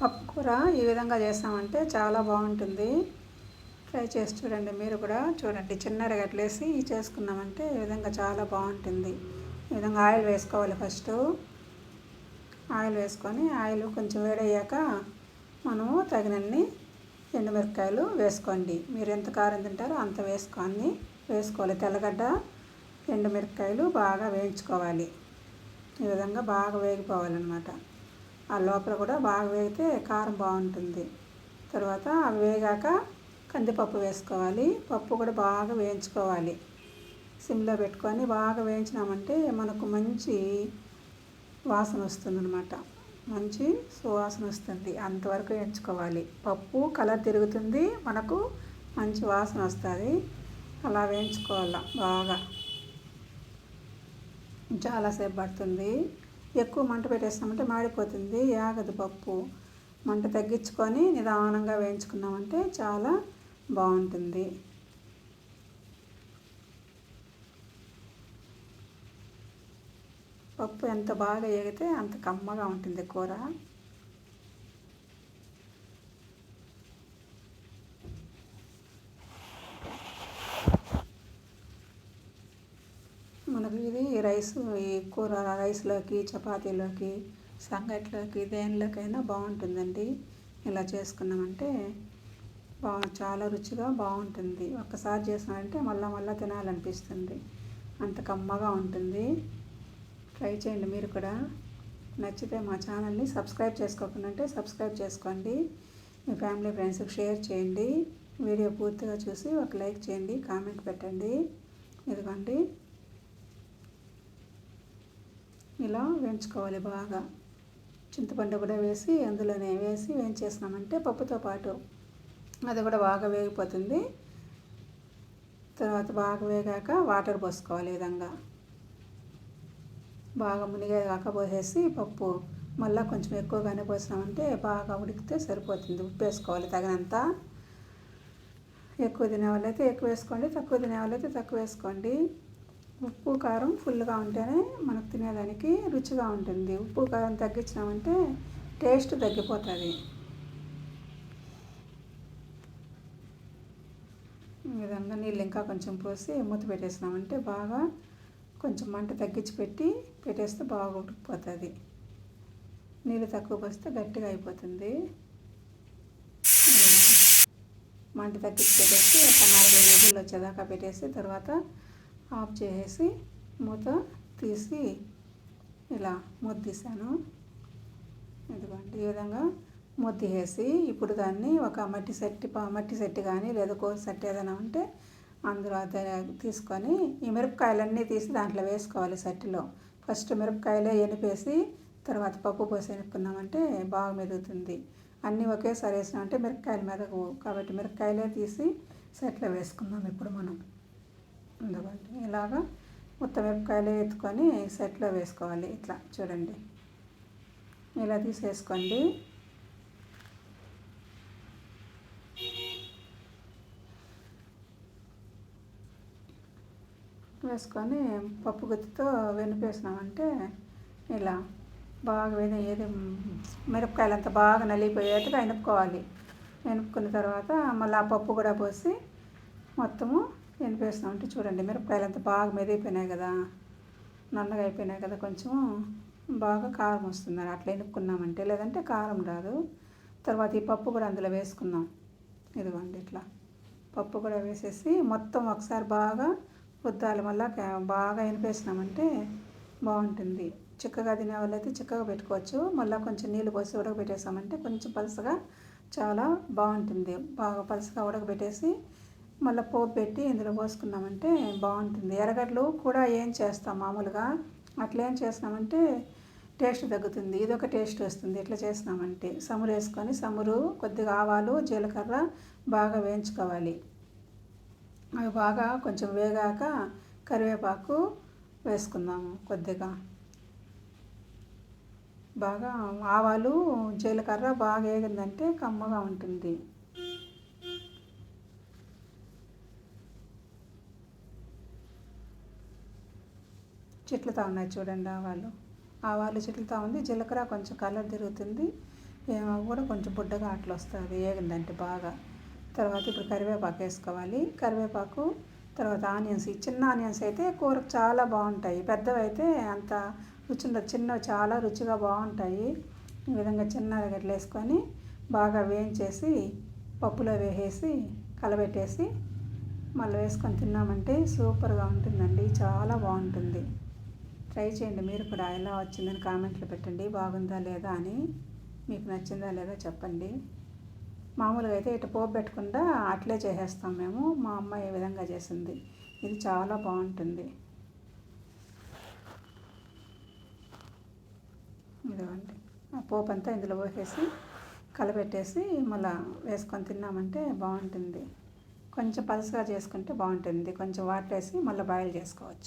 పప్పుకూర ఈ విధంగా చేస్తామంటే చాలా బాగుంటుంది. ట్రై చేసి చూడండి మీరు కూడా. చూడండి చిన్న ఎరగట్లేసి చేసుకున్నామంటే ఈ విధంగా చాలా బాగుంటుంది. ఈ విధంగా ఆయిల్ వేసుకోవాలి ఫస్ట్. ఆయిల్ వేసుకొని ఆయిల్ కొంచెం వేడయ్యాక మనము తగినన్ని ఎండుమిరపకాయలు వేసుకోండి. మీరు ఎంత కారం తింటారో అంత వేసుకొని వేసుకోవాలి. తెల్లగడ్డ ఎండుమిరపకాయలు బాగా వేయించుకోవాలి. ఈ విధంగా బాగా వేగిపోవాలన్నమాట. ఆ లోపల కూడా బాగా వేగితే కారం బాగుంటుంది. తర్వాత అవి వేగాక కందిపప్పు వేసుకోవాలి. పప్పు కూడా బాగా వేయించుకోవాలి. సిమ్లో పెట్టుకొని బాగా వేయించినామంటే మనకు మంచి వాసన వస్తుంది అనమాట మంచి సువాసన వస్తుంది. అంతవరకు వేయించుకోవాలి. పప్పు కలర్ తిరుగుతుంది. మనకు మంచి వాసన వస్తుంది. అలా వేయించుకోవాలి బాగా. చాలాసేపు పడుతుంది. ఎక్కువ మంట పెట్టేస్తామంటే మాడిపోతుంది ఆగదు పప్పు. మంట తగ్గించుకొని నిదానంగా వేయించుకున్నామంటే చాలా బాగుంటుంది. పప్పు ఎంత బాగా ఎగితే అంత కమ్మగా ఉంటుంది కూర మనకు ఇది రైస్ ఈ కూర రైస్లోకి చపాతీలోకి సంగట్లోకి దేనిలోకైనా బాగుంటుందండి. ఇలా చేసుకున్నామంటే బా చాలా రుచిగా బాగుంటుంది. ఒక్కసారి చేసినారంటే మళ్ళా మళ్ళీ తినాలనిపిస్తుంది. అంత కమ్మగా ఉంటుంది. ట్రై చేయండి మీరు కూడా. నచ్చితే మా ఛానల్ని సబ్స్క్రైబ్ చేసుకోకుండా ఉంటే సబ్స్క్రైబ్ చేసుకోండి. మీ ఫ్యామిలీ ఫ్రెండ్స్కి షేర్ చేయండి. వీడియో పూర్తిగా చూసి ఒక లైక్ చేయండి కామెంట్ పెట్టండి. ఇదిగోండి. ఇలా వేయించుకోవాలి బాగా. చింతపండు కూడా వేసి అందులోనే వేసి వేయించేసినామంటే పప్పుతో పాటు అది కూడా బాగా వేగిపోతుంది. తర్వాత బాగా వేగాక వాటర్ పోసుకోవాలి ఈ విధంగా. బాగా మునిగేదాకా పోసేసి పప్పు మళ్ళీ కొంచెం ఎక్కువగానే పోసినామంటే బాగా ఉడికితే సరిపోతుంది. ఉప్పు వేసుకోవాలి తగినంత. ఎక్కువ తినే వాళ్ళైతే ఎక్కువ వేసుకోండి తక్కువ తినే వాళ్ళైతే తక్కువ వేసుకోండి. కారం ఫుల్గా ఉంటేనే మనకు తినేదానికి రుచిగా ఉంటుంది. ఉప్పు కారం తగ్గించినామంటే టేస్ట్ తగ్గిపోతుంది. ఈ విధంగా నీళ్ళు ఇంకా కొంచెం పోసి మూత పెట్టేసినామంటే బాగా కొంచెం మంట తగ్గించి పెట్టి పెట్టేస్తే బాగా ఉడికిపోతుంది. నీళ్ళు తక్కువ పోస్తే గట్టిగా అయిపోతుంది. మంట తగ్గించి పెట్టేసి ఒక నాలుగు విజులు వచ్చేదాకా పెట్టేసి తర్వాత ఆఫ్ చేసేసి మూత తీసి ఇలా మూత తీసాను. ఇదిగోండి ఈ విధంగా ముద్ది వేసి ఇప్పుడు దాన్ని ఒక మట్టి సెట్టి మట్టి సెట్టి కానీ లేదా కోసి సెట్ ఏదైనా ఉంటే అందులో అది తీసుకొని ఈ మిరపకాయలన్నీ తీసి దాంట్లో వేసుకోవాలి సెట్టిలో. ఫస్ట్ మిరపకాయలే ఎనిపేసి తర్వాత పప్పు పోసి ఎనుక్కున్నామంటే బాగా మెదుగుతుంది. అన్నీ ఒకేసారి వేసినామంటే మిరపకాయలు మెదగవు కాబట్టి మిరపకాయలే తీసి సెట్లో వేసుకుందాం ఇప్పుడు మనం. అందుకండి ఇలాగా మొత్తం మిరపకాయలు ఎత్తుకొని సెట్లో వేసుకోవాలి. ఇట్లా చూడండి. ఇలా తీసేసుకోండి. వేసుకొని పప్పు గుత్తితో వెనిపేసినామంటే ఇలా బాగా వేద ఏది మిరపకాయలు అంతా బాగా నలిగిపోయేట్టుగా వెనుక్కోవాలి. ఎనుపుకున్న తర్వాత మళ్ళీ ఆ పప్పు కూడా పోసి మొత్తము ఎనిపేసినామంటే చూడండి మిరపకాయలు అంతా బాగా మెదిగిపోయినాయి కదా నన్నగా అయిపోయినాయి కదా కొంచెం బాగా కారం వస్తుంది అట్లా ఎనుక్కున్నామంటే లేదంటే కారం రాదు. తర్వాత ఈ పప్పు కూడా అందులో వేసుకుందాం. ఇదిగోండి ఇట్లా. పప్పు కూడా వేసేసి మొత్తం ఒకసారి బాగా ఉద్దాలి మళ్ళా బాగా ఎనిపేసినామంటే బాగుంటుంది. చిక్కగా తినే వాళ్ళైతే చిక్కగా పెట్టుకోవచ్చు. మళ్ళీ కొంచెం నీళ్ళు పోసి ఉడకబెట్టేసామంటే కొంచెం పలుసగా చాలా బాగుంటుంది. బాగా పలుసగా ఉడకబెట్టేసి మళ్ళీ పోపు పెట్టి ఇందులో పోసుకున్నామంటే బాగుంటుంది. ఎర్రగడ్డలు కూడా ఏం చేస్తాం మామూలుగా? అట్లా ఏం చేసినామంటే టేస్ట్ తగ్గుతుంది. ఇదొక టేస్ట్ వస్తుంది. ఇట్లా చేసినామంటే సమురు వేసుకొని సమురు కొద్దిగా ఆవాలు జీలకర్ర బాగా వేయించుకోవాలి. అవి బాగా కొంచెం వేగాక కరివేపాకు వేసుకుందాము కొద్దిగా. బాగా ఆవాలు జీలకర్ర బాగా వేగిందంటే కమ్మగా ఉంటుంది. చిట్లుతా ఉన్నాయి చూడండి ఆవాలు ఆవాలు చిట్లుతా ఉంది. జీలకర్ర కొంచెం కలర్ తిరుగుతుంది. కూడా కొంచెం బుడ్డగా అట్లా వస్తుంది. ఏగిందంటే బాగా. తర్వాత ఇప్పుడు కరివేపాకు వేసుకోవాలి. కరివేపాకు తర్వాత ఆనియన్స్. ఈ చిన్న ఆనియన్స్ అయితే కూరకు చాలా బాగుంటాయి. పెద్దవి అయితే అంత రుచి ఉండదు. చిన్నవి చాలా రుచిగా బాగుంటాయి. ఈ విధంగా చిన్న గట్ల వేసుకొని బాగా వేయించేసి పప్పులో వేసేసి కలబెట్టేసి మళ్ళీ వేసుకొని తిన్నామంటే సూపర్గా ఉంటుందండి. చాలా బాగుంటుంది. ట్రై చేయండి. మీరు కూడా ఎలా వచ్చిందని కామెంట్లో పెట్టండి. బాగుందా లేదా అని మీకు నచ్చిందా లేదా చెప్పండి. మామూలుగా అయితే ఇటు పోపు పెట్టకుండా అట్లే చేసేస్తాం మేము. మా అమ్మ ఈ విధంగా చేసింది. ఇది చాలా బాగుంటుంది. ఇదిగోండి. ఆ పోపు అంతా ఇందులో పోసేసి కలపెట్టేసి మళ్ళీ వేసుకొని తిన్నామంటే బాగుంటుంది. కొంచెం పలుసుగా చేసుకుంటే బాగుంటుంది. కొంచెం వాటర్ వేసి మళ్ళీ బాయిల్ చేసుకోవచ్చు.